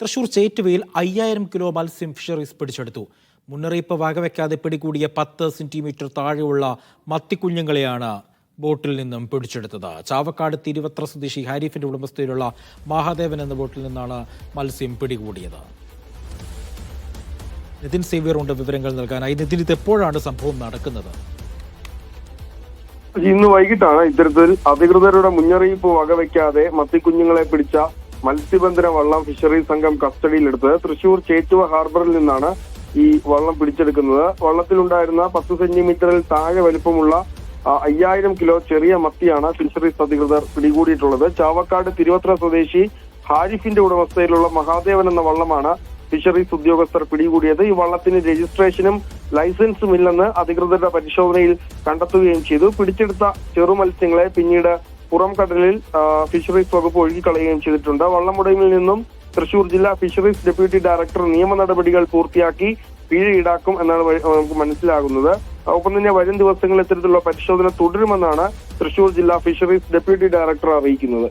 തൃശൂർ ചേറ്റുവയിൽ അയ്യായിരം കിലോ മത്സ്യം ഫിഷറീസ് പിടിച്ചെടുത്തു. മുന്നറിയിപ്പ് വകവെക്കാതെ പിടികൂടിയ പത്ത് സെന്റിമീറ്റർ താഴെയുള്ള മത്തിക്കുഞ്ഞുങ്ങളെയാണ് ബോട്ടിൽ നിന്നും പിടിച്ചെടുത്തത്. ചാവക്കാട് തിരുവത്ര സ്വദേശി ഹാരിഫിന്റെ ഉടമസ്ഥയിലുള്ള മഹാദേവൻ എന്ന ബോട്ടിൽ നിന്നാണ് മത്സ്യം പിടികൂടിയത്. നിതിൻ സേവിയറുണ്ട് വിവരങ്ങൾ നൽകാനായി. നിതിൻ ഇത് എപ്പോഴാണ് സംഭവം നടക്കുന്നത്? ഇന്ന് വൈകിട്ടാണ് ഇത്തരത്തിൽ അധികൃതരുടെ മുന്നറിയിപ്പ് വകവെക്കാതെ മത്തിക്കുഞ്ഞുങ്ങളെ പിടിച്ച മത്സ്യബന്ധന വള്ളം ഫിഷറീസ് സംഘം കസ്റ്റഡിയിലെടുത്തത്. തൃശൂർ ചേറ്റുവ ഹാർബറിൽ നിന്നാണ് ഈ വള്ളം പിടിച്ചെടുക്കുന്നത്. വള്ളത്തിലുണ്ടായിരുന്ന പത്ത് സെന്റിമീറ്ററിൽ താഴെ വലിപ്പമുള്ള അയ്യായിരം കിലോ ചെറിയ മത്തിയാണ് ഫിഷറീസ് അധികൃതർ പിടികൂടിയിട്ടുള്ളത്. ചാവക്കാട് തിരുവത്ര സ്വദേശി ഹാരിഫിന്റെ ഉടമസ്ഥയിലുള്ള മഹാദേവൻ എന്ന വള്ളമാണ് ഫിഷറീസ് ഉദ്യോഗസ്ഥർ പിടികൂടിയത്. ഈ വള്ളത്തിന് രജിസ്ട്രേഷനും ലൈസൻസും ഇല്ലെന്ന് അധികൃതരുടെ പരിശോധനയിൽ കണ്ടെത്തുകയും ചെയ്തു. പിടിച്ചെടുത്ത ചെറുമത്സ്യങ്ങളെ പിന്നീട് പുറം കടലിൽ ഫിഷറീസ് വകുപ്പ് ഒഴുകിക്കളയുകയും ചെയ്തിട്ടുണ്ട്. വള്ളമുടമിൽ നിന്നും തൃശൂർ ജില്ലാ ഫിഷറീസ് ഡെപ്യൂട്ടി ഡയറക്ടർ നിയമ നടപടികൾ പൂർത്തിയാക്കി പിഴ ഈടാക്കും എന്നാണ് നമുക്ക് മനസ്സിലാകുന്നത്. ഒപ്പം തന്നെ വരും ദിവസങ്ങളിൽ ഇത്തരത്തിലുള്ള പരിശോധന തുടരുമെന്നാണ് തൃശൂർ ജില്ലാ ഫിഷറീസ് ഡെപ്യൂട്ടി ഡയറക്ടർ അറിയിക്കുന്നത്.